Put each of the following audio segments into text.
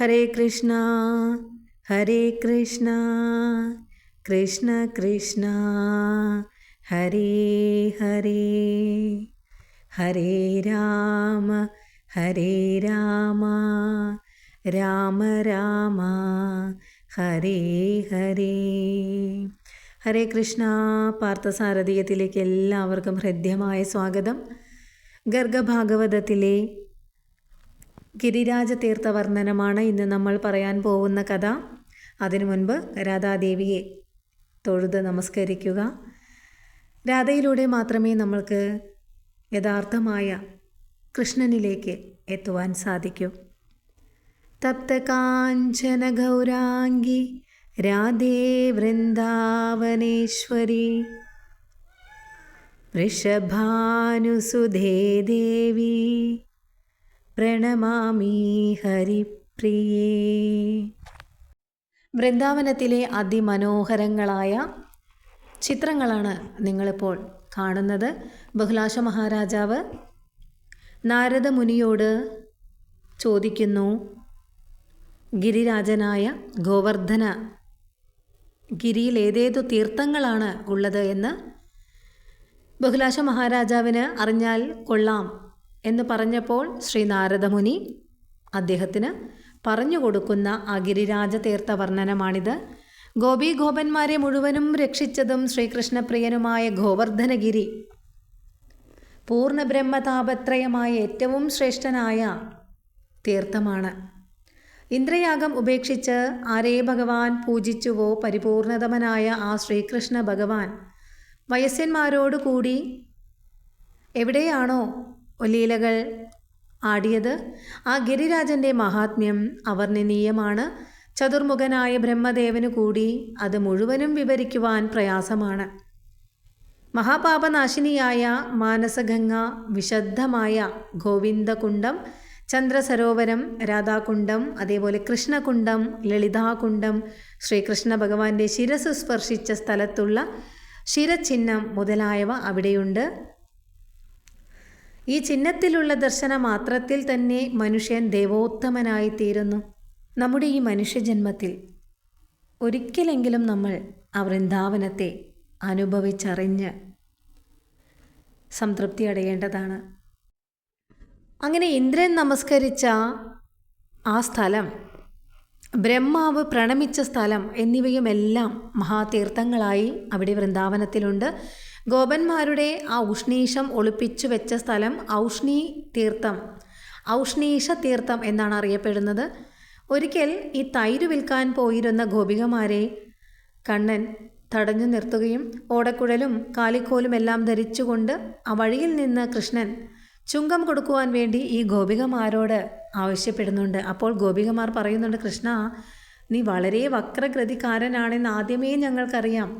ഹരേ കൃഷ്ണ ഹരേ കൃഷ്ണ കൃഷ്ണ കൃഷ്ണ ഹരേ ഹരേ ഹരേ രാമ ഹരേ രാമ രാമ രാമ ഹരേ ഹരേ. ഹരേ കൃഷ്ണ പാർത്ഥസാരഥീയത്തിലേക്ക് എല്ലാവർക്കും ഹൃദ്യമായ സ്വാഗതം. ഗർഗഭാഗവതത്തിലെ ഗിരിരാജ തീർത്ഥവർണനമാണ് ഇന്ന് നമ്മൾ പറയാൻ പോകുന്ന കഥ. അതിനു മുൻപ് രാധാദേവിയെ തൊഴുത് നമസ്കരിക്കുക. രാധയിലൂടെ മാത്രമേ നമ്മൾക്ക് യഥാർത്ഥമായ കൃഷ്ണനിലേക്ക് എത്തുവാൻ സാധിക്കൂ. തപ്ത കാഞ്ചന ഗൗരാംഗി രാധേ വൃന്ദാവനേശ്വരി. വൃഷഭാനുസുധേ ദേവി. പ്രണമാമി ഹരിപ്രിയേ. വൃന്ദാവനത്തിലെ അതിമനോഹരങ്ങളായ ചിത്രങ്ങളാണ് നിങ്ങളിപ്പോൾ കാണുന്നത്. ബഹുലാഷ മഹാരാജാവ് നാരദ മുനിയോട് ചോദിക്കുന്നു ഗിരിരാജനായ ഗോവർദ്ധന ഗിരിയിൽ ഏതേതു തീർത്ഥങ്ങളാണ് ഉള്ളത് എന്ന് ബഹുലാശ മഹാരാജാവിന് അറിഞ്ഞാൽ കൊള്ളാം. എന്ന് പറഞ്ഞപ്പോൾ ശ്രീ നാരദമുനി അദ്ദേഹത്തിന് പറഞ്ഞു കൊടുക്കുന്ന അഗിരിരാജ ഗിരിരാജ തീർത്ഥ വർണനമാണിത് ഗോപി ഗോപന്മാരെ മുഴുവനും രക്ഷിച്ചതും ശ്രീകൃഷ്ണപ്രിയനുമായ ഗോവർദ്ധനഗിരി. പൂർണ ബ്രഹ്മതാപത്രയമായ ഏറ്റവും ശ്രേഷ്ഠനായ തീർത്ഥമാണ്. ഇന്ദ്രയാഗം ഉപേക്ഷിച്ച് ആരേ ഭഗവാൻ പൂജിച്ചുവോ പരിപൂർണതമനായ ആ ശ്രീകൃഷ്ണ ഭഗവാൻ വയസ്സന്മാരോടുകൂടി എവിടെയാണോ ലീലകൾ ആടിയത്. ആ ഗിരിരാജന്റെ മഹാത്മ്യം അവർണനീയമാണ് ചതുർമുഖനായ ബ്രഹ്മദേവനു കൂടി അത് മുഴുവനും വിവരിക്കുവാൻ പ്രയാസമാണ്. മഹാപാപനാശിനിയായ മാനസഗംഗ വിശദ്ധമായ ഗോവിന്ദകുണ്ടം ചന്ദ്രസരോവരം രാധാകുണ്ടം അതേപോലെ കൃഷ്ണകുണ്ടം ലളിതാകുണ്ടം ശ്രീകൃഷ്ണ ഭഗവാന്റെ ശിരസ് സ്പർശിച്ച സ്ഥലത്തുള്ള ശിരചിഹ്നം മുതലായവ അവിടെയുണ്ട്. ഈ ചിഹ്നത്തിലുള്ള ദർശന മാത്രത്തിൽ തന്നെ മനുഷ്യൻ ദേവോത്തമനായി തീരുന്നു നമ്മുടെ ഈ മനുഷ്യജന്മത്തിൽ ഒരിക്കലെങ്കിലും നമ്മൾ ആ വൃന്ദാവനത്തെ അനുഭവിച്ചറിഞ്ഞ് സംതൃപ്തി അടയേണ്ടതാണ്. അങ്ങനെ ഇന്ദ്രൻ നമസ്കരിച്ച ആ സ്ഥലം ബ്രഹ്മാവ് പ്രണമിച്ച സ്ഥലം എന്നിവയുമെല്ലാം മഹാതീർത്ഥങ്ങളായി അവിടെ വൃന്ദാവനത്തിലുണ്ട്. ഗോപന്മാരുടെ ആ ഉഷ്ണീഷം ഒളിപ്പിച്ചു വെച്ച സ്ഥലം ഔഷ്ണീ തീർത്ഥം ഔഷ്ണീഷ തീർത്ഥം എന്നാണ് അറിയപ്പെടുന്നത്. ഒരിക്കൽ ഈ തൈര് വിൽക്കാൻ പോയിരുന്ന ഗോപികമാരെ കണ്ണൻ തടഞ്ഞു നിർത്തുകയും ഓടക്കുഴലും കാലിക്കോലും എല്ലാം ധരിച്ചുകൊണ്ട് ആ വഴിയിൽ നിന്ന് കൃഷ്ണൻ ചുങ്കം കൊടുക്കുവാൻ വേണ്ടി ഈ ഗോപികമാരോട് ആവശ്യപ്പെടുന്നുണ്ട്. അപ്പോൾ ഗോപികമാർ പറയുന്നുണ്ട് കൃഷ്ണ നീ വളരെ വക്രഗതിക്കാരനാണെന്ന് ആദ്യമേ ഞങ്ങൾക്കറിയാം.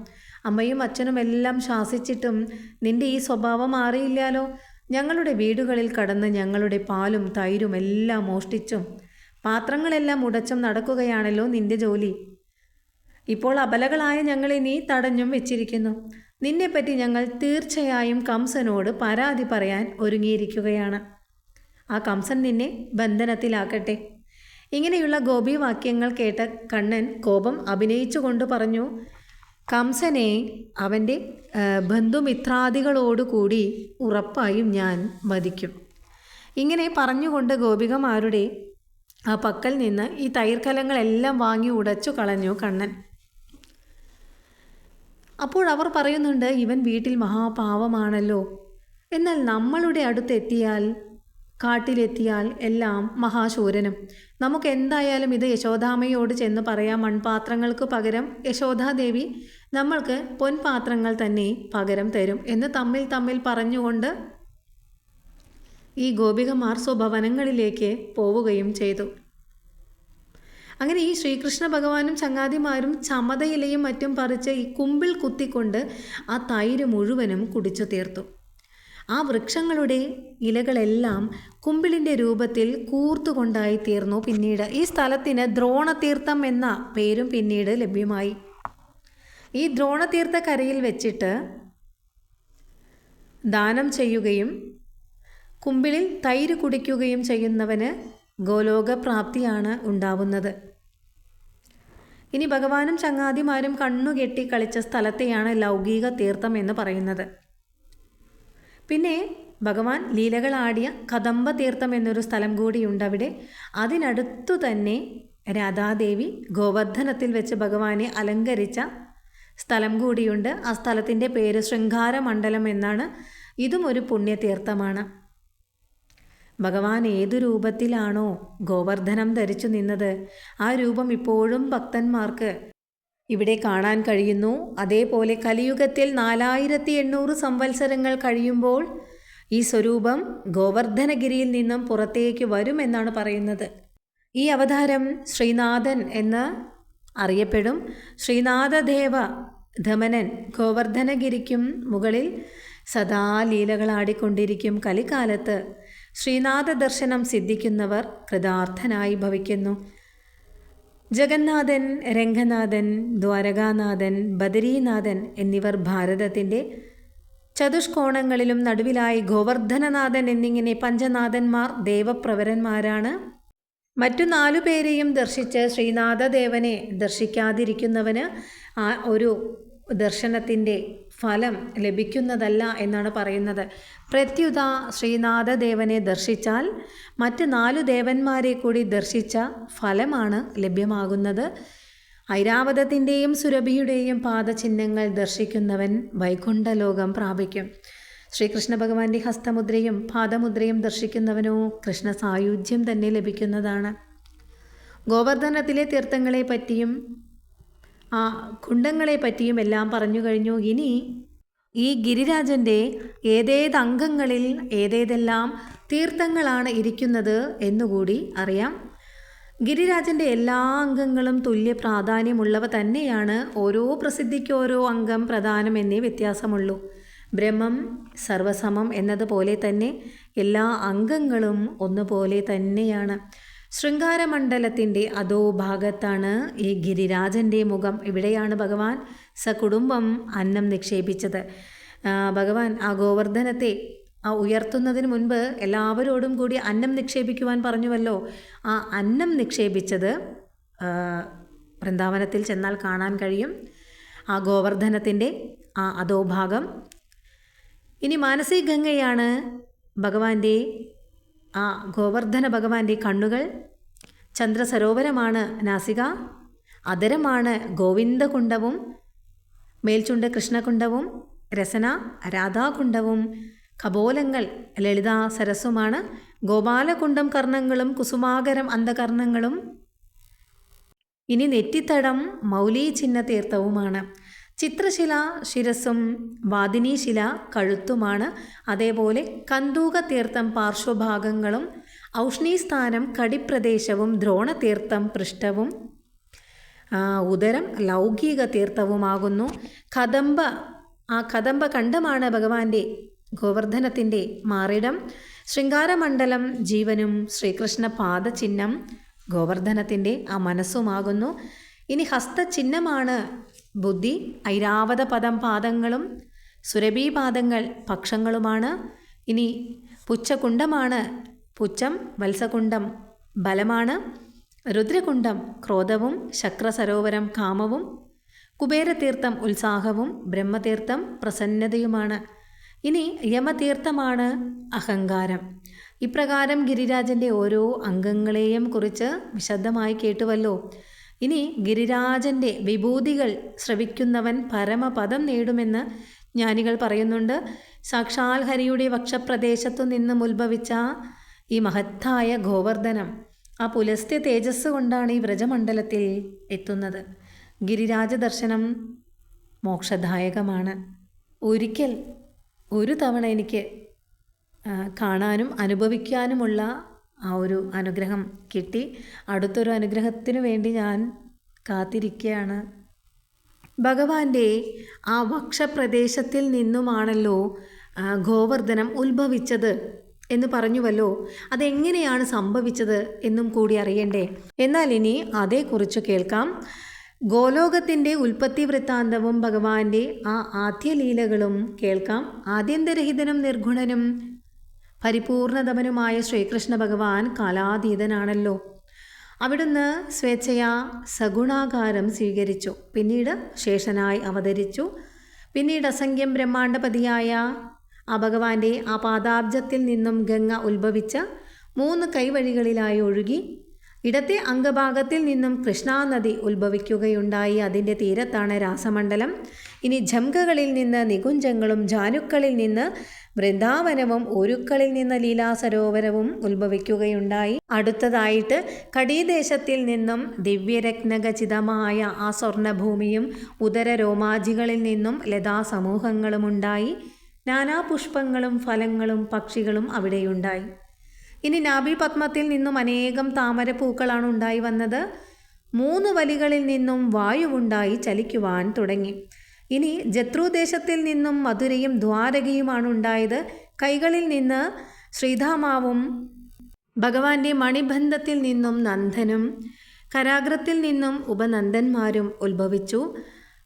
അമ്മയും അച്ഛനും എല്ലാം ശാസിച്ചിട്ടും നിന്റെ ഈ സ്വഭാവം മാറിയില്ലാലോ ഞങ്ങളുടെ വീടുകളിൽ കടന്ന് ഞങ്ങളുടെ പാലും തൈരും എല്ലാം മോഷ്ടിച്ചും പാത്രങ്ങളെല്ലാം ഉടച്ചും നടക്കുകയാണല്ലോ നിന്റെ ജോലി. ഇപ്പോൾ അബലകളായ ഞങ്ങളെ നീ തടഞ്ഞും വെച്ചിരിക്കുന്നു. നിന്നെപ്പറ്റി ഞങ്ങൾ തീർച്ചയായും കംസനോട് പരാതി പറയാൻ ഒരുങ്ങിയിരിക്കുകയാണ്. ആ കംസൻ നിന്നെ ബന്ധനത്തിലാക്കട്ടെ. ഇങ്ങനെയുള്ള ഗോപി ഗോപിവാക്യങ്ങൾ കേട്ട കണ്ണൻ കോപം അഭിനയിച്ചുകൊണ്ട് പറഞ്ഞു കംസനെ അവന്റെ ബന്ധുമിത്രാദികളോടുകൂടി ഉറപ്പായും ഞാൻ മതിക്കും ഇങ്ങനെ പറഞ്ഞുകൊണ്ട് ഗോപികമാരുടെ ആ പക്കൽ നിന്ന് ഈ തൈർക്കലങ്ങളെല്ലാം വാങ്ങി ഉടച്ചു കളഞ്ഞു കണ്ണൻ. അപ്പോൾ അവർ പറയുന്നുണ്ട് ഇവൻ വീട്ടിൽ മഹാപാവമാണല്ലോ. എന്നാൽ നമ്മളുടെ അടുത്തെത്തിയാൽ കാട്ടിലെത്തിയാൽ എല്ലാം മഹാശൂരനും. നമുക്ക് എന്തായാലും ഇത് യശോദാമയോട് ചെന്ന് പറയാം മൺപാത്രങ്ങൾക്ക് പകരം യശോദാദേവി നമ്മൾക്ക് പൊൻപാത്രങ്ങൾ തന്നെ പകരം തരും എന്ന് തമ്മിൽ തമ്മിൽ പറഞ്ഞുകൊണ്ട് ഈ ഗോപികമാർ സ്വഭവനങ്ങളിലേക്ക് പോവുകയും ചെയ്തു. അങ്ങനെ ഈ ശ്രീകൃഷ്ണ ഭഗവാനും ചങ്ങാതിമാരും ചമതയിലയും മറ്റും പറിച്ച് ഈ കുമ്പിൾ കുത്തിക്കൊണ്ട് ആ തൈര് മുഴുവനും കുടിച്ചു തീർത്തു. ആ വൃക്ഷങ്ങളുടെ ഇലകളെല്ലാം കുമ്പിളിന്റെ രൂപത്തിൽ കൂർത്തുകൊണ്ടായി തീർന്നു. പിന്നീട് ഈ സ്ഥലത്തിന് ദ്രോണതീർത്ഥം എന്ന പേരും പിന്നീട് ലഭ്യമായി. ഈ ദ്രോണതീർത്ഥ കരയിൽ വെച്ചിട്ട് ദാനം ചെയ്യുകയും കുമ്പിളിൽ തൈര് കുടിക്കുകയും ചെയ്യുന്നവന് ഗോലോകപ്രാപ്തിയാണ് ഉണ്ടാവുന്നത്. ഇനി ഭഗവാനും ചങ്ങാതിമാരും കണ്ണുകെട്ടി കളിച്ച സ്ഥലത്തെയാണ് ലൗകിക തീർത്ഥം എന്ന് പറയുന്നത്. പിന്നെ ഭഗവാൻ ലീലകളാടിയ കദംബ തീർത്ഥം എന്നൊരു സ്ഥലം കൂടിയുണ്ട് അവിടെ. അതിനടുത്തു തന്നെ രാധാദേവി ഗോവർദ്ധനത്തിൽ വെച്ച് ഭഗവാനെ അലങ്കരിച്ച സ്ഥലം കൂടിയുണ്ട്. ആ സ്ഥലത്തിന്റെ പേര് ശൃംഗാരമണ്ഡലം എന്നാണ്. ഇതും ഒരു പുണ്യതീർത്ഥമാണ്. ഭഗവാൻ ഏതു രൂപത്തിലാണോ ഗോവർദ്ധനം ധരിച്ചു നിന്നത് ആ രൂപം ഇപ്പോഴും ഭക്തന്മാർക്ക് ഇവിടെ കാണാൻ കഴിയുന്നു. അതേപോലെ കലിയുഗത്തിൽ നാലായിരത്തി എണ്ണൂറ് സംവത്സരങ്ങൾ കഴിയുമ്പോൾ ഈ സ്വരൂപം ഗോവർദ്ധനഗിരിയിൽ നിന്നും പുറത്തേക്ക് വരുമെന്നാണ് പറയുന്നത്. ഈ അവതാരം ശ്രീനാഥൻ എന്ന് അറിയപ്പെടും. ശ്രീനാഥദേവ ധമനൻ ഗോവർദ്ധനഗിരിക്കും മുകളിൽ സദാ ലീലകളാടിക്കൊണ്ടിരിക്കും കലിക്കാലത്ത് ശ്രീനാഥ ദർശനം സിദ്ധിക്കുന്നവർ കൃതാർത്ഥനായി ഭവിക്കുന്നു. ജഗന്നാഥൻ രംഗനാഥൻ ദ്വാരകാനാഥൻ ബദരീനാഥൻ എന്നിവർ ഭാരതത്തിന്റെ ചതുഷ്കോണങ്ങളിലും നടുവിലായി ഗോവർദ്ധനനാഥൻ എന്നിങ്ങനെ പഞ്ചനാഥന്മാർ ദേവപ്രവരന്മാരാണ്. മറ്റു നാലു പേരെയും ദർശിച്ച് ശ്രീനാഥദേവനെ ദർശിക്കാതിരിക്കുന്നവന് ആ ഒരു ദർശനത്തിന്റെ ഫലം ലഭിക്കുന്നതല്ല എന്നാണ് പറയുന്നത്. പ്രത്യുത ശ്രീനാഥദേവനെ ദർശിച്ചാൽ മറ്റ് നാലു ദേവന്മാരെ കൂടി ദർശിച്ച ഫലമാണ് ലഭ്യമാകുന്നത്. ഐരാവതത്തിന്റെയും സുരഭിയുടെയും പാദചിഹ്നങ്ങൾ ദർശിക്കുന്നവൻ വൈകുണ്ഠലോകം പ്രാപിക്കും. ശ്രീകൃഷ്ണ ഭഗവാന്റെ ഹസ്തമുദ്രയും പാദമുദ്രയും ദർശിക്കുന്നവനോ കൃഷ്ണ സായുജ്യം തന്നെ ലഭിക്കുന്നതാണ്. ഗോവർദ്ധനത്തിലെ തീർത്ഥങ്ങളെ പറ്റിയും ആ കുണ്ടങ്ങളെ പറ്റിയും എല്ലാം പറഞ്ഞു കഴിഞ്ഞു. ഇനി ഈ ഗിരിരാജന്റെ ഏതേത് അംഗങ്ങളിൽ ഏതേതെല്ലാം തീർത്ഥങ്ങളാണ് ഇരിക്കുന്നത് എന്നുകൂടി അറിയാം. ഗിരിരാജന്റെ എല്ലാ അംഗങ്ങളും തുല്യ പ്രാധാന്യമുള്ളവ തന്നെയാണ് ഓരോ പ്രസിദ്ധിക്ക് ഓരോ അംഗം പ്രധാനം എന്നേ വ്യത്യാസമുള്ളൂ. ബ്രഹ്മം സർവസമം എന്നതുപോലെ തന്നെ എല്ലാ അംഗങ്ങളും ഒന്നുപോലെ തന്നെയാണ്. ശൃംഗാരമണ്ഡലത്തിന്റെ അതോ ഭാഗത്താണ് ഈ ഗിരിരാജന്റെ മുഖം? ഇവിടെയാണ് ഭഗവാൻ സകുടുംബം അന്നം നിക്ഷേപിച്ചത്. ഭഗവാൻ ആ ഗോവർദ്ധനത്തെ ആ ഉയർത്തുന്നതിന് മുൻപ് എല്ലാവരോടും കൂടി അന്നം നിക്ഷേപിക്കുവാൻ പറഞ്ഞുവല്ലോ. ആ അന്നം നിക്ഷേപിച്ചത് വൃന്ദാവനത്തിൽ ചെന്നാൽ കാണാൻ കഴിയും. ആ ഗോവർദ്ധനത്തിന്റെ ആ അധോഭാഗം ഇനി മാനസിക ഗംഗയാണ് ഭഗവാന്റെ ആ ഗോവർദ്ധന ഭഗവാന്റെ കണ്ണുകൾ ചന്ദ്രസരോവരമാണ് നാസിക. അതരമാണ് ഗോവിന്ദകുണ്ടവും മേൽചുണ്ട് കൃഷ്ണകുണ്ടവും രസന രാധാകുണ്ടവും കപോലങ്ങൾ ലളിതാ സരസുമാണ് ഗോപാലകുണ്ടം കർണങ്ങളും കുസുമാകരം അന്ധകർണങ്ങളും. ഇനി നെറ്റിത്തടം മൗലി ചിഹ്ന തീർത്ഥവുമാണ് ചിത്രശില ശിരസും വാദിനീശില കഴുത്തുമാണ്. അതേപോലെ കന്തൂക തീർത്ഥം പാർശ്വഭാഗങ്ങളും ഔഷ്ണീസ്ഥാനം കടിപ്രദേശവും ദ്രോണതീർത്ഥം പൃഷ്ഠവും ഉദരം ലൗകിക തീർത്ഥവുമാകുന്നു കദംബ ആ കദംബ കണ്ഠമാണ് ഭഗവാന്റെ ഗോവർദ്ധനത്തിന്റെ മാറിടം. ശൃംഗാരമണ്ഡലം ജീവനും ശ്രീകൃഷ്ണ പാദചിഹ്നം ഗോവർദ്ധനത്തിന്റെ ആ മനസ്സുമാകുന്നു. ഇനി ഹസ്തചിഹ്നമാണ് ബുദ്ധി ഐരാവത പദം പാദങ്ങളും സുരഭീപാദങ്ങൾ പക്ഷങ്ങളുമാണ്. ഇനി പുച്ഛകുണ്ടമാണ് പുച്ഛം വത്സകുണ്ടം ബലമാണ്. രുദ്രകുണ്ടം ക്രോധവും ശക്രസരോവരം കാമവും കുബേരതീർത്ഥം ഉത്സാഹവും ബ്രഹ്മതീർത്ഥം പ്രസന്നതയുമാണ്. ഇനി യമതീർത്ഥമാണ് അഹങ്കാരം. ഇപ്രകാരം ഗിരിരാജന്റെ ഓരോ അംഗങ്ങളെയും കുറിച്ച് വിശദമായി കേട്ടുവല്ലോ. ഇനി ഗിരിരാജന്റെ വിഭൂതികൾ ശ്രവിക്കുന്നവൻ പരമപദം നേടുമെന്ന് ജ്ഞാനികൾ പറയുന്നുണ്ട്. സാക്ഷാൽ ഹരിയുടെ വക്ഷപ്രദേശത്തു നിന്നും ഉത്ഭവിച്ച ഈ മഹത്തായ ഗോവർദ്ധനം ആ പുലസ്ത്യ തേജസ് കൊണ്ടാണ് ഈ വ്രജമണ്ഡലത്തിൽ എത്തുന്നത്. ഗിരിരാജ ദർശനം മോക്ഷദായകമാണ്. ഒരിക്കൽ ഒരു തവണ എനിക്ക് കാണാനും അനുഭവിക്കാനുമുള്ള ആ ഒരു അനുഗ്രഹം കിട്ടി. അടുത്തൊരു അനുഗ്രഹത്തിന് വേണ്ടി ഞാൻ കാത്തിരിക്കുകയാണ് ഭഗവാന്റെ ആ വക്ഷപ്രദേശത്തിൽ നിന്നുമാണല്ലോ ഗോവർദ്ധനം ഉത്ഭവിച്ചത് എന്ന് പറഞ്ഞുവല്ലോ. അതെങ്ങനെയാണ് സംഭവിച്ചത് എന്നും കൂടി അറിയണ്ടേ. എന്നാൽ ഇനി അതേക്കുറിച്ച് കേൾക്കാം. ഗോലോകത്തിന്റെ ഉൽപ്പത്തി വൃത്താന്തവും ഭഗവാന്റെ ആ ആദ്യലീലകളും കേൾക്കാം. ആദ്യന്തരഹിതനും നിർഗുണനും പരിപൂർണതമനുമായ ശ്രീകൃഷ്ണ ഭഗവാൻ കാലാതീതനാണല്ലോ. അവിടുന്ന് സ്വേച്ഛയാ സഗുണാകാരം സ്വീകരിച്ചു. പിന്നീട് ശേഷനായി അവതരിച്ചു. പിന്നീട് അസംഖ്യം ബ്രഹ്മാണ്ഡപതിയായ ആ ഭഗവാന്റെ ആ പാദാബ്ജത്തിൽ നിന്നും ഗംഗ ഉത്ഭവിച്ച മൂന്ന് കൈവഴികളിലായി ഒഴുകി ഇടത്തെ അംഗഭാഗത്തിൽ നിന്നും കൃഷ്ണാനദി ഉത്ഭവിക്കുകയുണ്ടായി. അതിന്റെ തീരത്താണ് രാസമണ്ഡലം. ഇനി ജംഗകളിൽ നിന്ന് നികുഞ്ചങ്ങളും ജാനുക്കളിൽ നിന്ന് വൃന്ദാവനവും ഒരുക്കളിൽ നിന്ന് ലീലാസരോവരവും ഉത്ഭവിക്കുകയുണ്ടായി. അടുത്തതായിട്ട് കടീദേശത്തിൽ നിന്നും ദിവ്യരത്നഗചിതമായ ആ സ്വർണഭൂമിയും ഉദര രോമാജികളിൽ നിന്നും ലതാസമൂഹങ്ങളുമുണ്ടായി. നാനാപുഷ്പങ്ങളും ഫലങ്ങളും പക്ഷികളും അവിടെയുണ്ടായി. ഇനി നാബി പത്മത്തിൽ നിന്നും അനേകം താമരപ്പൂക്കളാണ് ഉണ്ടായി വന്നത്. മൂന്ന് വലികളിൽ നിന്നും വായുവുണ്ടായി ചലിക്കുവാൻ തുടങ്ങി. ഇനി ജത്രുദേശത്തിൽ നിന്നും മധുരയും ദ്വാരകയുമാണ് ഉണ്ടായത്. കൈകളിൽ നിന്ന് ശ്രീധാമാവും ഭഗവാന്റെ മണിബന്ധത്തിൽ നിന്നും നന്ദനും കരാഗ്രത്തിൽ നിന്നും ഉപനന്ദന്മാരും ഉത്ഭവിച്ചു.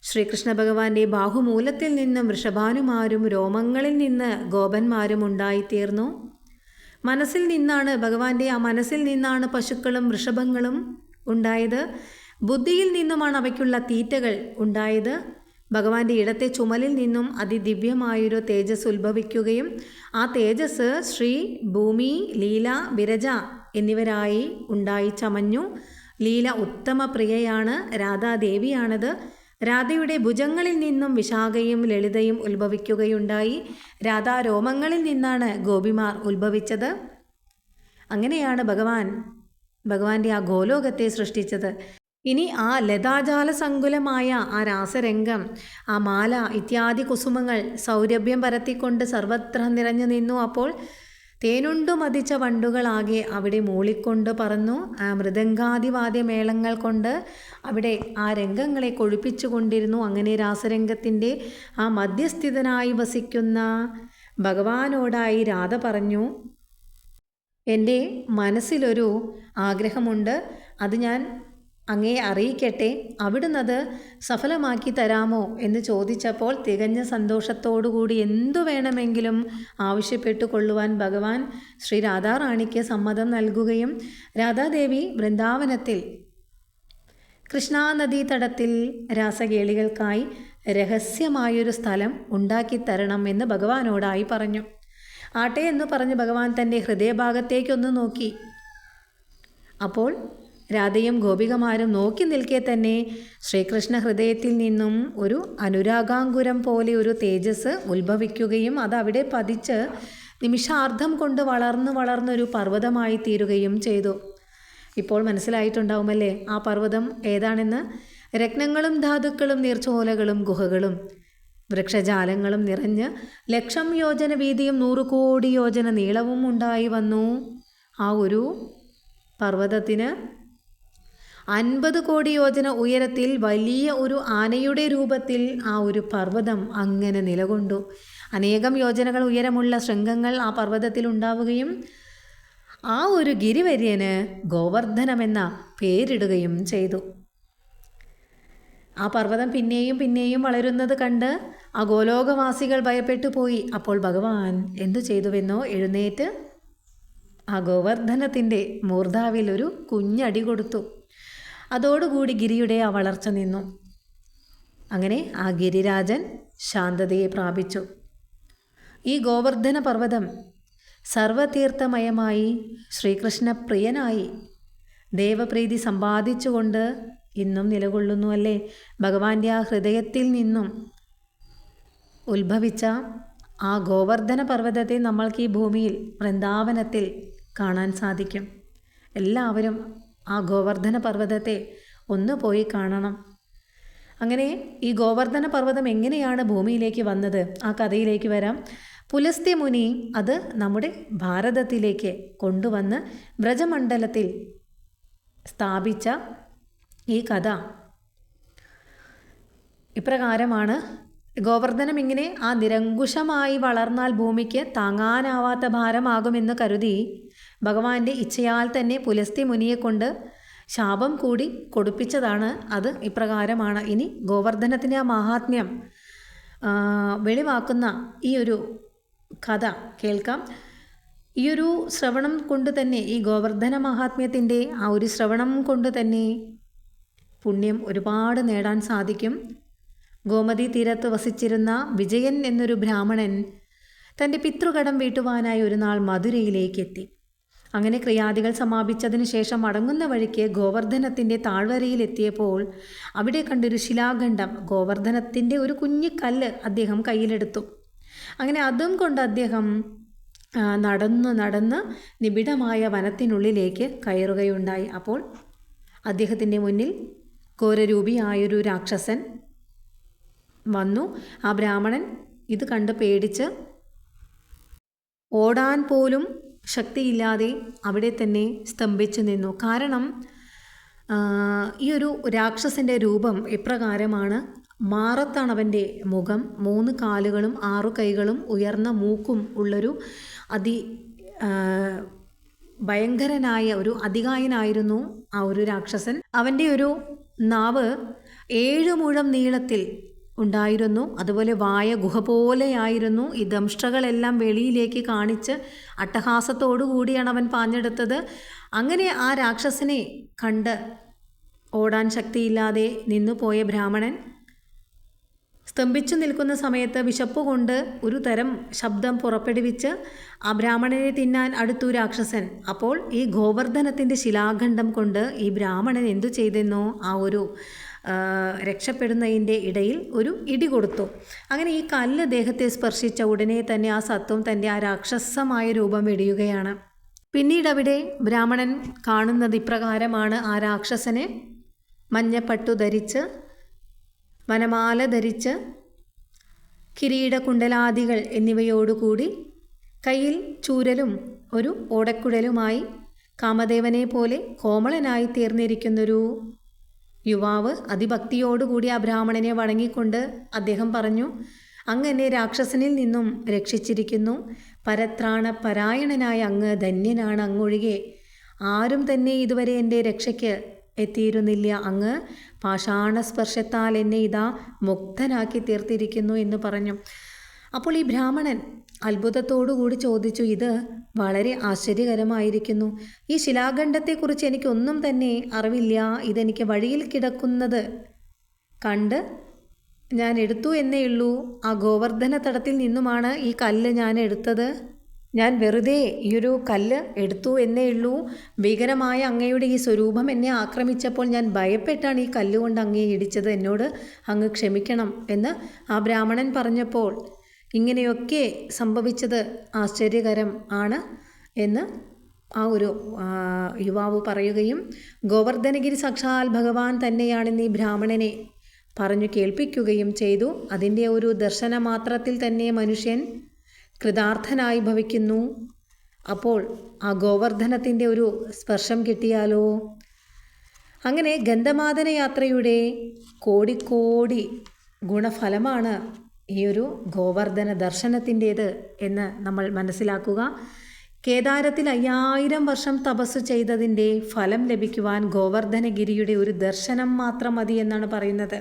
ശ്രീകൃഷ്ണ ഭഗവാന്റെ ബാഹുമൂലത്തിൽ നിന്നും ഋഷഭാനുമാരും രോമങ്ങളിൽ നിന്ന് ഗോപന്മാരും ഉണ്ടായിത്തീർന്നു. മനസ്സിൽ നിന്നാണ് ഭഗവാന്റെ ആ മനസ്സിൽ നിന്നാണ് പശുക്കളും വൃഷഭങ്ങളും ഉണ്ടായത്. ബുദ്ധിയിൽ നിന്നുമാണ് അവയ്ക്കുള്ള തീറ്റകൾ ഉണ്ടായത്. ഭഗവാന്റെ ഇടത്തെ ചുമലിൽ നിന്നും അതിദിവ്യമായൊരു തേജസ് ഉത്ഭവിക്കുകയും ആ തേജസ് ശ്രീ ഭൂമി ലീല വിരജ എന്നിവരായി ഉണ്ടായി ചമഞ്ഞു. ലീല ഉത്തമ പ്രിയയാണ് രാധാദേവിയാണത്. രാധയുടെ ഭുജങ്ങളിൽ നിന്നും വിശാഖയും ലളിതയും ഉത്ഭവിക്കുകയുണ്ടായി. രാധാരോമങ്ങളിൽ നിന്നാണ് ഗോപിമാർ ഉത്ഭവിച്ചത്. അങ്ങനെയാണ് ഭഗവാൻ ഭഗവാന്റെ ആ ഗോലോകത്തെ സൃഷ്ടിച്ചത്. ഇനി ആ ലതാജാല സങ്കുലമായ ആ രാസരംഗം ആ മാല ഇത്യാദി കുസുമങ്ങൾ സൗരഭ്യം പരത്തിക്കൊണ്ട് സർവത്ര നിറഞ്ഞു നിന്നു അപ്പോൾ തേനുണ്ടു മതിച്ച വണ്ടുകളാകെ അവിടെ മൂളിക്കൊണ്ട് പറന്നു. ആ മൃദംഗാദിവാദ്യമേളങ്ങൾ കൊണ്ട് അവിടെ ആ രംഗങ്ങളെ കൊഴുപ്പിച്ചു കൊണ്ടിരുന്നു. അങ്ങനെ രാസരംഗത്തിന്റെ ആ മധ്യസ്ഥിതനായി വസിക്കുന്ന ഭഗവാനോടായി രാധ പറഞ്ഞു എന്റെ മനസ്സിലൊരു ആഗ്രഹമുണ്ട്. അത് ഞാൻ അങ്ങേ അറിയിക്കട്ടെ അവിടുന്നത് സഫലമാക്കി തരാമോ എന്ന് ചോദിച്ചപ്പോൾ തികഞ്ഞ സന്തോഷത്തോടുകൂടി എന്തു വേണമെങ്കിലും ആവശ്യപ്പെട്ടു കൊള്ളുവാൻ ഭഗവാൻ ശ്രീ രാധാറാണിക്ക് സമ്മതം നൽകുകയും രാധാദേവി വൃന്ദാവനത്തിൽ കൃഷ്ണാനദീതടത്തിൽ രാസകേളികൾക്കായി രഹസ്യമായൊരു സ്ഥലം ഉണ്ടാക്കിത്തരണം എന്ന് ഭഗവാനോടായി പറഞ്ഞു. ആട്ടെ എന്ന് പറഞ്ഞ് ഭഗവാൻ തന്റെ ഹൃദയഭാഗത്തേക്കൊന്ന് നോക്കി. അപ്പോൾ രാധയും ഗോപികമാരും നോക്കി നിൽക്കെ തന്നെ ശ്രീകൃഷ്ണ ഹൃദയത്തിൽ നിന്നും ഒരു അനുരാഗാങ്കുരം പോലെ ഒരു തേജസ് ഉത്ഭവിക്കുകയും അത് അവിടെ പതിച്ച് നിമിഷാർദ്ധം കൊണ്ട് വളർന്നു വളർന്നൊരു പർവതമായി തീരുകയും ചെയ്തു. ഇപ്പോൾ മനസ്സിലായിട്ടുണ്ടാവുമല്ലേ? ആ പർവതം ഏതാണെന്ന്? രത്നങ്ങളും ധാതുക്കളും നീർച്ചോലകളും ഗുഹകളും. വൃക്ഷജാലങ്ങളും നിറഞ്ഞ് ലക്ഷം യോജന വീതിയും നൂറ് കോടി യോജന നീളവും ഉണ്ടായി വന്നു. ആ ഒരു പർവതത്തിന് അൻപത് കോടി യോജന ഉയരത്തിൽ വലിയ ഒരു ആനയുടെ രൂപത്തിൽ ആ ഒരു പർവതം അങ്ങനെ നിലകൊണ്ടു. അനേകം യോജനകൾ ഉയരമുള്ള ശൃംഗങ്ങൾ ആ പർവതത്തിൽ ഉണ്ടാവുകയും ആ ഒരു ഗിരിവര്യന് ഗോവർദ്ധനമെന്ന പേരിടുകയും ചെയ്തു. ആ പർവതം പിന്നെയും പിന്നെയും വളരുന്നത് കണ്ട് ആ ഗോലോകവാസികൾ ഭയപ്പെട്ടു പോയി. അപ്പോൾ ഭഗവാൻ എന്തു ചെയ്തുവെന്നോ എഴുന്നേറ്റ് ആ ഗോവർദ്ധനത്തിന്റെ മൂർധാവിൽ ഒരു കുഞ്ഞടി കൊടുത്തു. അതോടുകൂടി ഗിരിയുടെ ആ വളർച്ച നിന്നു. അങ്ങനെ ആ ഗിരിരാജൻ ശാന്തതയെ പ്രാപിച്ചു. ഈ ഗോവർദ്ധന പർവതം സർവതീർത്ഥമയമായി ശ്രീകൃഷ്ണ പ്രിയനായി ദേവപ്രീതി സമ്പാദിച്ചുകൊണ്ട് ഇന്നും നിലകൊള്ളുന്നു അല്ലേ? ഭഗവാന്റെ ആ ഹൃദയത്തിൽ നിന്നും ഉത്ഭവിച്ച ആ ഗോവർദ്ധന പർവതത്തെ നമ്മൾക്ക് ഈ ഭൂമിയിൽ വൃന്ദാവനത്തിൽ കാണാൻ സാധിക്കും. എല്ലാവരും ആ ഗോവർദ്ധന പർവതത്തെ ഒന്ന് പോയി കാണണം. അങ്ങനെ ഈ ഗോവർദ്ധന പർവതം എങ്ങനെയാണ് ഭൂമിയിലേക്ക് വന്നത്? ആ കഥയിലേക്ക് വരാം. പുലസ്ത്യ മുനി അത് നമ്മുടെ ഭാരതത്തിലേക്ക് കൊണ്ടുവന്ന് വ്രജമണ്ഡലത്തിൽ സ്ഥാപിച്ച ഈ കഥ. ഇപ്രകാരമാണ് ഗോവർദ്ധനം ഇങ്ങനെ ആ നിരങ്കുശമായി വളർന്നാൽ ഭൂമിക്ക് താങ്ങാനാവാത്ത ഭാരമാകുമെന്ന് കരുതി ഭഗവാന്റെ ഇച്ഛയാൽ തന്നെ പുലസ്തി മുനിയെ കൊണ്ട് ശാപം കൂടി കൊടുപ്പിച്ചതാണ് അത് ഇപ്രകാരമാണ്. ഇനി ഗോവർദ്ധനത്തിന്റെ ആ മഹാത്മ്യം വെളിവാക്കുന്ന ഈ ഒരു കഥ കേൾക്കാം. ഈ ഒരു ശ്രവണം കൊണ്ട് തന്നെ ഈ ഗോവർദ്ധന മഹാത്മ്യത്തിന്റെ ആ ഒരു ശ്രവണം കൊണ്ട് തന്നെ പുണ്യം ഒരുപാട് നേടാൻ സാധിക്കും. ഗോമതി തീരത്ത് വസിച്ചിരുന്ന വിജയൻ എന്നൊരു ബ്രാഹ്മണൻ തന്റെ പിതൃകടം വീട്ടുവാനായി ഒരു നാൾ മധുരയിലേക്ക് എത്തി അങ്ങനെ ക്രിയാദികൾ സമാപിച്ചതിന് ശേഷം മടങ്ങുന്ന വഴിക്ക് ഗോവർദ്ധനത്തിന്റെ താഴ്വരയിലെത്തിയപ്പോൾ അവിടെ കണ്ടൊരു ശിലാഖണ്ഡം ഗോവർദ്ധനത്തിന്റെ ഒരു കുഞ്ഞു കല്ല് അദ്ദേഹം കയ്യിലെടുത്തു. അങ്ങനെ അതും കൊണ്ട് അദ്ദേഹം നടന്നു നടന്ന് നിബിഡമായ വനത്തിനുള്ളിലേക്ക് കയറുകയുണ്ടായി. അപ്പോൾ അദ്ദേഹത്തിന്റെ മുന്നിൽ ഘോരരൂപിയായൊരു രാക്ഷസൻ വന്നു. ആ ബ്രാഹ്മണൻ ഇത് കണ്ട് പേടിച്ച് ഓടാൻ പോലും ശക്തിയില്ലാതെ അവിടെ തന്നെ സ്തംഭിച്ചു നിന്നു. കാരണം ഈ ഒരു രാക്ഷസന്റെ രൂപം എപ്രകാരമാണ്? മാറത്താണ് അവന്റെ മുഖം. മൂന്ന് കാലുകളും ആറു കൈകളും ഉയർന്ന മൂക്കും ഉള്ളൊരു അതി ഭയങ്കരനായ ഒരു അതികായനായിരുന്നു ആ ഒരു രാക്ഷസൻ. അവന്റെ ഒരു നാവ് ഏഴ് മുഴം നീളത്തിൽ ഉണ്ടായിരുന്നു. അതുപോലെ വായ ഗുഹ പോലെയായിരുന്നു. ഈ ദംഷ്ടകളെല്ലാം വെളിയിലേക്ക് കാണിച്ച് അട്ടഹാസത്തോടു കൂടിയാണ് അവൻ പാഞ്ഞെടുത്തത്. അങ്ങനെ ആ രാക്ഷസനെ കണ്ട് ഓടാൻ ശക്തിയില്ലാതെ നിന്നുപോയ ബ്രാഹ്മണൻ സ്തംഭിച്ചു നിൽക്കുന്ന സമയത്ത് വിശപ്പ് കൊണ്ട് ഒരു തരം ശബ്ദം പുറപ്പെടുവിച്ച് ആ ബ്രാഹ്മണനെ തിന്നാൻ അടുത്തു രാക്ഷസൻ. അപ്പോൾ ഈ ഗോവർദ്ധനത്തിന്റെ ശിലാഖണ്ഡം കൊണ്ട് ഈ ബ്രാഹ്മണൻ എന്തു ചെയ്തെന്നോ ആ ഒരു രക്ഷപ്പെടുന്നതിന്റെ ഇടയിൽ ഒരു ഇടി കൊടുത്തു. അങ്ങനെ ഈ കല്ല് ദേഹത്തെ സ്പർശിച്ച ഉടനെ തന്നെ ആ സത്വം തന്റെ ആ രാക്ഷസമായ രൂപം വെടിയുകയാണ്. പിന്നീട് അവിടെ ബ്രാഹ്മണൻ കാണുന്നത് ഇപ്രകാരമാണ്. ആ രാക്ഷസനെ മഞ്ഞപ്പട്ടു ധരിച്ച് വനമാല ധരിച്ച് കിരീട കിരീടകുണ്ടലാദികൾ എന്നിവയോടുകൂടി കയ്യിൽ ചൂരലും ഒരു ഓടക്കുഴലുമായി കാമദേവനെ പോലെ കോമളനായി തീർന്നിരിക്കുന്നൊരു യുവാവ് അതിഭക്തിയോടുകൂടി ആ ബ്രാഹ്മണനെ വണങ്ങിക്കൊണ്ട് അദ്ദേഹം പറഞ്ഞു അങ്ങ് രാക്ഷസനിൽ നിന്നും രക്ഷിച്ചിരിക്കുന്നു. പരത്രാണ പരായണനായ അങ്ങ് ധന്യനാണ് അങ്ങൊഴികെ. ആരും തന്നെ ഇതുവരെ എന്റെ രക്ഷയ്ക്ക് എത്തിയിരുന്നില്ല. അങ്ങ് പാഷാണസ്പർശത്താൽ എന്നെ ഇതാ മുക്തനാക്കി തീർത്തിരിക്കുന്നു എന്ന് പറഞ്ഞു. അപ്പോൾ ഈ ബ്രാഹ്മണൻ അത്ഭുതത്തോടുകൂടി ചോദിച്ചു ഇത് വളരെ ആശ്ചര്യകരമായിരിക്കുന്നു. ഈ ശിലാഖണ്ഡത്തെക്കുറിച്ച് എനിക്കൊന്നും തന്നെ അറിവില്ല. ഇതെനിക്ക് വഴിയിൽ കിടക്കുന്നത് കണ്ട് ഞാൻ എടുത്തു എന്നേ ഉള്ളൂ. ആ ഗോവർദ്ധന തടത്തിൽ നിന്നുമാണ് ഈ കല്ല് ഞാൻ എടുത്തത്. ഞാൻ വെറുതെ ഈ ഒരു കല്ല് എടുത്തു എന്നേ ഉള്ളൂ. ഭീകരമായ അങ്ങയുടെ ഈ സ്വരൂപം എന്നെ ആക്രമിച്ചപ്പോൾ ഞാൻ ഭയപ്പെട്ടാണ് ഈ കല്ലുകൊണ്ട് അങ്ങയെ ഇടിച്ചത്. എന്നോട് അങ്ങ് ക്ഷമിക്കണം എന്ന് ആ ബ്രാഹ്മണൻ പറഞ്ഞപ്പോൾ ഇങ്ങനെയൊക്കെ സംഭവിച്ചത് ആശ്ചര്യകരം ആണ് എന്ന് ആ ഒരു യുവാവ് പറയുകയും ഗോവർദ്ധനഗിരി സാക്ഷാൽ ഭഗവാൻ തന്നെയാണെന്ന് ഈ ബ്രാഹ്മണനെ പറഞ്ഞു കേൾപ്പിക്കുകയും ചെയ്തു. അതിന്റെ ഒരു ദർശന മാത്രത്തിൽ തന്നെ മനുഷ്യൻ കൃതാർത്ഥനായി ഭവിക്കുന്നു. അപ്പോൾ ആ ഗോവർദ്ധനത്തിന്റെ ഒരു സ്പർശം കിട്ടിയാലോ? അങ്ങനെ ഗന്ധമാതന യാത്രയുടെ കോടിക്കോടി ഗുണഫലമാണ് ഈ ഒരു ഗോവർദ്ധന ദർശനത്തിന്റേത് എന്ന് നമ്മൾ മനസ്സിലാക്കുക. കേദാരത്തിൽ അയ്യായിരം വർഷം തപസ് ചെയ്തതിന്റെ ഫലം ലഭിക്കുവാൻ ഗോവർദ്ധനഗിരിയുടെ ഒരു ദർശനം മാത്രം മതി എന്നാണ് പറയുന്നത്.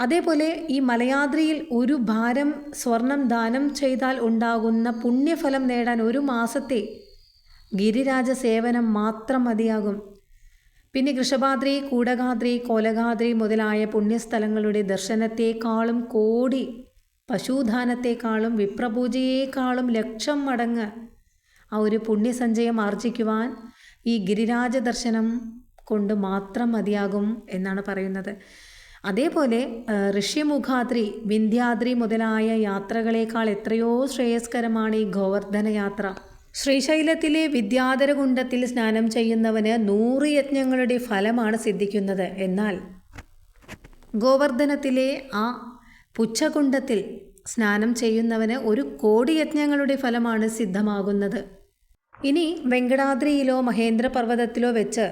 അതേപോലെ ഈ മലയാദ്രിയിൽ ഒരു ഭാരം സ്വർണം ദാനം ചെയ്താൽ ഉണ്ടാകുന്ന പുണ്യഫലം നേടാൻ ഒരു മാസത്തെ ഗിരിരാജ സേവനം മാത്രം മതിയാകും. പിന്നെ വൃഷഭാദ്രി കൂടകാദ്രി കോലകാദ്രി മുതലായ പുണ്യസ്ഥലങ്ങളുടെ ദർശനത്തെക്കാളും കോടി പശുധാനത്തെക്കാളും വിപ്രപൂജയേക്കാളും ലക്ഷം മടങ്ങ് ആ ഒരു പുണ്യസഞ്ചയം ആർജിക്കുവാൻ ഈ ഗിരിരാജ ദർശനം കൊണ്ട് മാത്രം മതിയാകും എന്നാണ് പറയുന്നത്. അതേപോലെ ഋഷ്യമുഖാദ്രി വിന്ധ്യാദ്രി മുതലായ യാത്രകളേക്കാൾ എത്രയോ ശ്രേയസ്കരമാണ് ഈ ഗോവർദ്ധന യാത്ര. ശ്രീശൈലത്തിലെ വിദ്യാധരകുണ്ടത്തിൽ സ്നാനം ചെയ്യുന്നവന് നൂറ് യജ്ഞങ്ങളുടെ ഫലമാണ് സിദ്ധിക്കുന്നത്. എന്നാൽ ഗോവർദ്ധനത്തിലെ ആ പുച്ഛകുണ്ടത്തിൽ സ്നാനം ചെയ്യുന്നവന് ഒരു കോടി യജ്ഞങ്ങളുടെ ഫലമാണ് സിദ്ധമാകുന്നത്. ഇനി വെങ്കടാദ്രിയിലോ മഹേന്ദ്രപർവതത്തിലോ വെച്ച്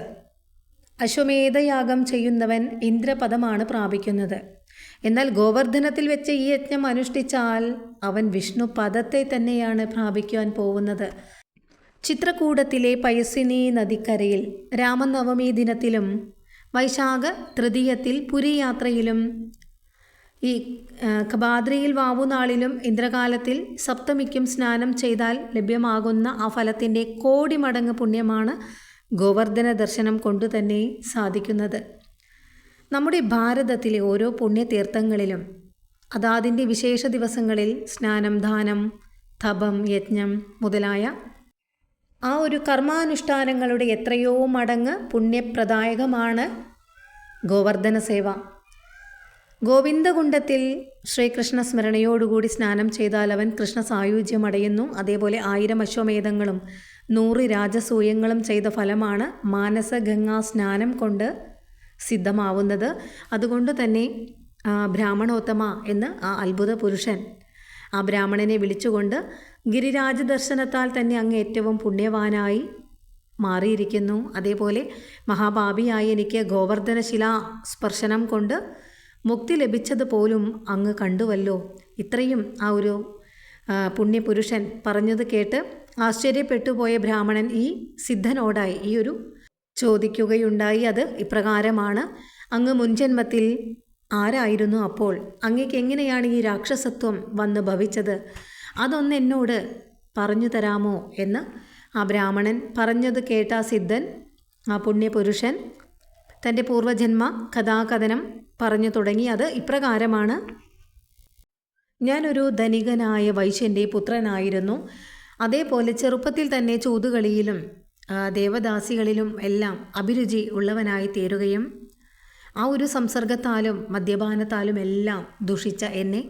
അശ്വമേധയാഗം ചെയ്യുന്നവൻ ഇന്ദ്രപദമാണ് പ്രാപിക്കുന്നത്. എന്നാൽ ഗോവർദ്ധനത്തിൽ വെച്ച് ഈ യജ്ഞം അനുഷ്ഠിച്ചാൽ അവൻ വിഷ്ണു പദത്തെ തന്നെയാണ് പ്രാപിക്കുവാൻ പോകുന്നത്. ചിത്രകൂടത്തിലെ പയസിനി നദിക്കരയിൽ രാമനവമി ദിനത്തിലും വൈശാഖ തൃതീയത്തിൽ പുരി യാത്രയിലും ഈ കബാദ്രിയിൽ വാവുനാളിലും ഇന്ദ്രകാലത്തിൽ സപ്തമിക്കും സ്നാനം ചെയ്താൽ ലഭ്യമാകുന്ന ആ ഫലത്തിന്റെ കോടി മടങ്ങ് പുണ്യമാണ് ഗോവർദ്ധന ദർശനം കൊണ്ടു തന്നെ സാധിക്കുന്നത്. നമ്മുടെ ഭാരതത്തിലെ ഓരോ പുണ്യതീർത്ഥങ്ങളിലും അതാതിന്റെ വിശേഷ ദിവസങ്ങളിൽ സ്നാനം ദാനം തപം യജ്ഞം മുതലായ ആ ഒരു കർമാനുഷ്ഠാനങ്ങളുടെ എത്രയോ മടങ്ങ് പുണ്യപ്രദായകമാണ് ഗോവർദ്ധന സേവ. ഗോവിന്ദകുണ്ടത്തിൽ ശ്രീകൃഷ്ണ സ്മരണയോടുകൂടി സ്നാനം ചെയ്താൽ അവൻ കൃഷ്ണ സായുജ്യം അടയുന്നു. അതേപോലെ ആയിരം അശ്വമേധങ്ങളും നൂറ് രാജസൂയങ്ങളും ചെയ്ത ഫലമാണ് മാനസഗംഗാ സ്നാനം കൊണ്ട് സിദ്ധമാവുന്നത്. അതുകൊണ്ട് തന്നെ ബ്രാഹ്മണോത്തമ എന്ന് ആ അത്ഭുത പുരുഷൻ ആ ബ്രാഹ്മണനെ വിളിച്ചുകൊണ്ട് ഗിരിരാജ ദർശനത്താൽ തന്നെ അങ്ങ് ഏറ്റവും പുണ്യവാനായി മാറിയിരിക്കുന്നു. അതേപോലെ മഹാഭാവിയായി എനിക്ക് ഗോവർദ്ധനശില സ്പർശനം കൊണ്ട് മുക്തി ലഭിച്ചത് പോലും അങ്ങ് കണ്ടുവല്ലോ. ഇത്രയും ആ ഒരു പുണ്യപുരുഷൻ പറഞ്ഞത് കേട്ട് ആശ്ചര്യപ്പെട്ടു പോയ ബ്രാഹ്മണൻ ഈ സിദ്ധനോടായി ഈ ഒരു ചോദിക്കുകയുണ്ടായി. അത് ഇപ്രകാരമാണ്. അങ്ങ് മുൻജന്മത്തിൽ ആരായിരുന്നു അപ്പോൾ? അങ്ങേക്ക് എങ്ങനെയാണ് ഈ രാക്ഷസത്വം വന്ന് ഭവിച്ചത്? അതൊന്ന് എന്നോട് പറഞ്ഞു തരാമോ എന്ന് ആ ബ്രാഹ്മണൻ പറഞ്ഞത് കേട്ട സിദ്ധൻ ആ പുണ്യപുരുഷൻ തന്റെ പൂർവജന്മ കഥാകഥനം പറഞ്ഞു തുടങ്ങി. അത് ഇപ്രകാരമാണ്. ഞാനൊരു ധനികനായ വൈശ്യന്റെ പുത്രനായിരുന്നു. അതേപോലെ ചെറുപ്പത്തിൽ തന്നെ ചൂതുകളിയിലും ദേവദാസികളിലും എല്ലാം അഭിരുചി ഉള്ളവനായി തീരുകയും ആ ഒരു സംസർഗത്താലും മദ്യപാനത്താലും എല്ലാം ദുഷിച്ച എന്നെ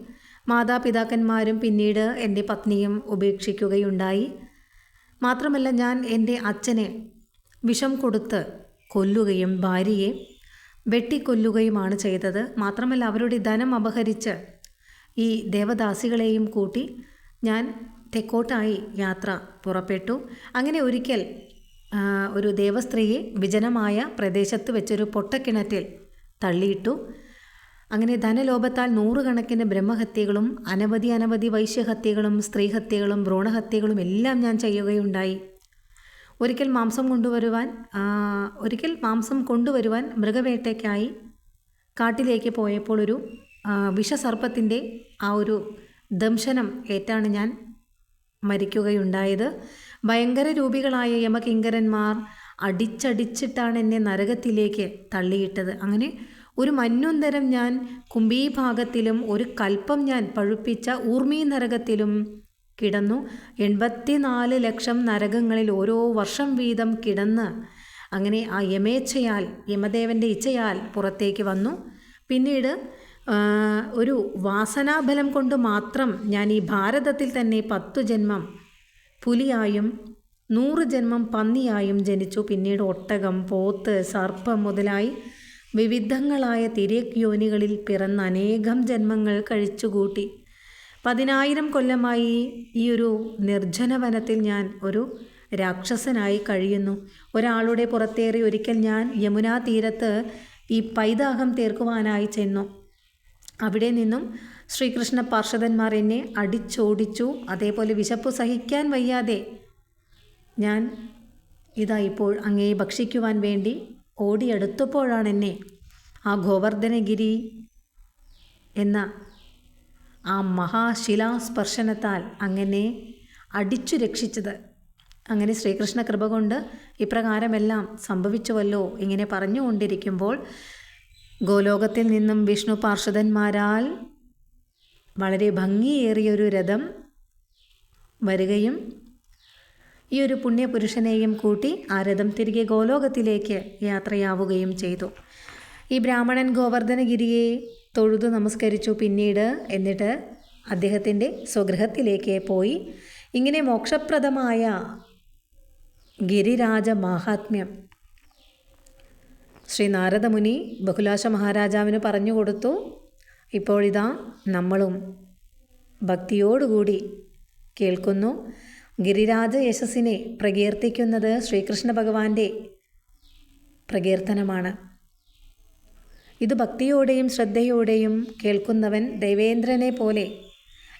മാതാപിതാക്കന്മാരും പിന്നീട് എന്റെ പത്നിയും ഉപേക്ഷിക്കുകയുണ്ടായി. മാത്രമല്ല ഞാൻ എന്റെ അച്ഛനെ വിഷം കൊടുത്ത് കൊല്ലുകയും ഭാര്യയെ വെട്ടിക്കൊല്ലുകയുമാണ് ചെയ്തത്. മാത്രമല്ല അവരുടെ ധനം അപഹരിച്ച് ഈ ദേവദാസികളെയും കൂട്ടി ഞാൻ തെക്കോട്ടായി യാത്ര പുറപ്പെട്ടു. അങ്ങനെ ഒരിക്കൽ ഒരു ദേവസ്ത്രീയെ വിജനമായ പ്രദേശത്ത് വെച്ചൊരു പൊട്ടക്കിണറ്റിൽ തള്ളിയിട്ടു. അങ്ങനെ ധനലോഭത്താൽ നൂറുകണക്കിന് ബ്രഹ്മഹത്യകളും അനവധി അനവധി വൈശ്യഹത്യകളും സ്ത്രീഹത്യകളും ഭ്രൂണഹത്യകളും എല്ലാം ഞാൻ ചെയ്യുകയുണ്ടായി. ഒരിക്കൽ മാംസം കൊണ്ടുവരുവാൻ ഒരിക്കൽ മാംസം കൊണ്ടുവരുവാൻ മൃഗവേട്ടയ്ക്കായി കാട്ടിലേക്ക് പോയപ്പോൾ ഒരു വിഷസർപ്പത്തിന്റെ ആ ഒരു ദംശനം ഏറ്റാണ് ഞാൻ മരിക്കുകയുണ്ടായത്. ഭയങ്കര രൂപികളായ യമകിങ്കരന്മാർ അടിച്ചടിച്ചിട്ടാണ് എന്നെ നരകത്തിലേക്ക് തള്ളിയിട്ടത്. അങ്ങനെ ഒരു മഞ്ഞുന്തരം ഞാൻ കുംഭീഭാഗത്തിലും ഒരു കൽപ്പം ഞാൻ പഴുപ്പിച്ച ഊർമീ നരകത്തിലും കിടന്നു. എൺപത്തിനാല് ലക്ഷം നരകങ്ങളിൽ ഓരോ വർഷം വീതം കിടന്ന് അങ്ങനെ ആ യമേച്ഛയാൽ യമദേവന്റെ ഇച്ഛയാൽ പുറത്തേക്ക് വന്നു. പിന്നീട് ഒരു വാസനാബലം കൊണ്ട് മാത്രം ഞാൻ ഈ ഭാരതത്തിൽ തന്നെ പത്തു ജന്മം പുലിയായും നൂറ് ജന്മം പന്നിയായും ജനിച്ചു. പിന്നീട് ഒട്ടകം പോത്ത് സർപ്പം മുതലായി വിവിധങ്ങളായ തിരയോനികളിൽ പിറന്ന അനേകം ജന്മങ്ങൾ കഴിച്ചുകൂട്ടി. പതിനായിരം കൊല്ലമായി ഈ ഒരു നിർജന വനത്തിൽ ഞാൻ ഒരു രാക്ഷസനായി കഴിയുന്നു. ഒരാളുടെ പുറത്തേറി ഒരിക്കൽ ഞാൻ യമുനാ തീരത്ത് ഈ പൈതാഹം തീർക്കുവാനായി ചെന്നു. അവിടെ നിന്നും ശ്രീകൃഷ്ണ പാർഷദന്മാർ എന്നെ അടിച്ചോടിച്ചു. അതേപോലെ വിശപ്പ് സഹിക്കാൻ വയ്യാതെ ഞാൻ ഇതാ ഇപ്പോൾ അങ്ങയെ ഭക്ഷിക്കുവാൻ വേണ്ടി ഓടിയെടുത്തപ്പോഴാണ് എന്നെ ആ ഗോവർദ്ധനഗിരി എന്ന ആ മഹാശിലാസ്പർശനത്താൽ അങ്ങനെ അടിച്ചു രക്ഷിച്ചത്. അങ്ങനെ ശ്രീകൃഷ്ണ കൃപ കൊണ്ട് ഇപ്രകാരമെല്ലാം സംഭവിച്ചുവല്ലോ ഇങ്ങനെ പറഞ്ഞുകൊണ്ടിരിക്കുമ്പോൾ ഗോലോകത്തിൽ നിന്നും വിഷ്ണു പാർഷദന്മാരാൽ വളരെ ഭംഗിയേറിയൊരു രഥം വരികയും ഈ ഒരു പുണ്യപുരുഷനെയും കൂട്ടി ആ രഥം തിരികെ ഗോലോകത്തിലേക്ക് യാത്രയാവുകയും ചെയ്തു. ഈ ബ്രാഹ്മണൻ ഗോവർദ്ധനഗിരിയെ തൊഴുതു നമസ്കരിച്ചു പിന്നീട് എന്നിട്ട് അദ്ദേഹത്തിന്റെ സ്വഗൃഹത്തിലേക്ക് പോയി. ഇങ്ങനെ മോക്ഷപ്രദമായ ഗിരിരാജ മാഹാത്മ്യം ശ്രീ നാരദമുനി ബഹുലാശ മഹാരാജാവിന് പറഞ്ഞു കൊടുത്തു. ഇപ്പോഴിതാ നമ്മളും ഭക്തിയോടുകൂടി കേൾക്കുന്നു. ഗിരിരാജ യശസ്സിനെ പ്രകീർത്തിക്കുന്നത് ശ്രീകൃഷ്ണ ഭഗവാന്റെ പ്രകീർത്തനമാണ്. ഇത് ഭക്തിയോടെയും ശ്രദ്ധയോടെയും കേൾക്കുന്നവൻ ദേവേന്ദ്രനെ പോലെ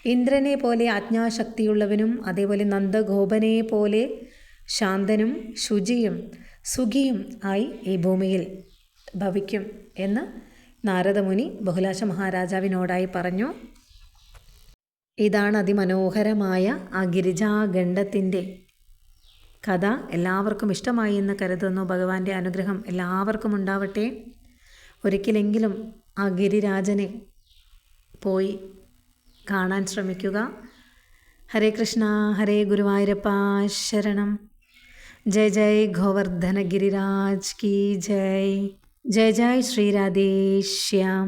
ഇന്ദ്രനെ പോലെ ആജ്ഞാശക്തിയുള്ളവനും അതേപോലെ നന്ദഗോപനെ പോലെ ശാന്തനും ശുചിയും സുഖിയും ആയി ഈ ഭൂമിയിൽ ഭവിക്കും എന്ന് നാരദമുനി ബഹുലാശ മഹാരാജാവിനോടായി പറഞ്ഞു ഇതാണ് അതിമനോഹരമായ ആ ഗിരിജാഖണ്ഡത്തിന്റെ കഥ. എല്ലാവർക്കും ഇഷ്ടമായി എന്ന് കരുതുന്നു. ഭഗവാന്റെ അനുഗ്രഹം എല്ലാവർക്കും ഉണ്ടാവട്ടെ. ഒരിക്കലെങ്കിലും ആ ഗിരിരാജനെ പോയി കാണാൻ ശ്രമിക്കുക. ഹരേ കൃഷ്ണ ഹരേ ഗുരുവായൂരപ്പ ശരണം. ജയ് ജയ് ഗോവർദ്ധന ഗിരിരാജ് കി ജയ്. ജയ് ജയ ശ്രീരാധേശ്യാം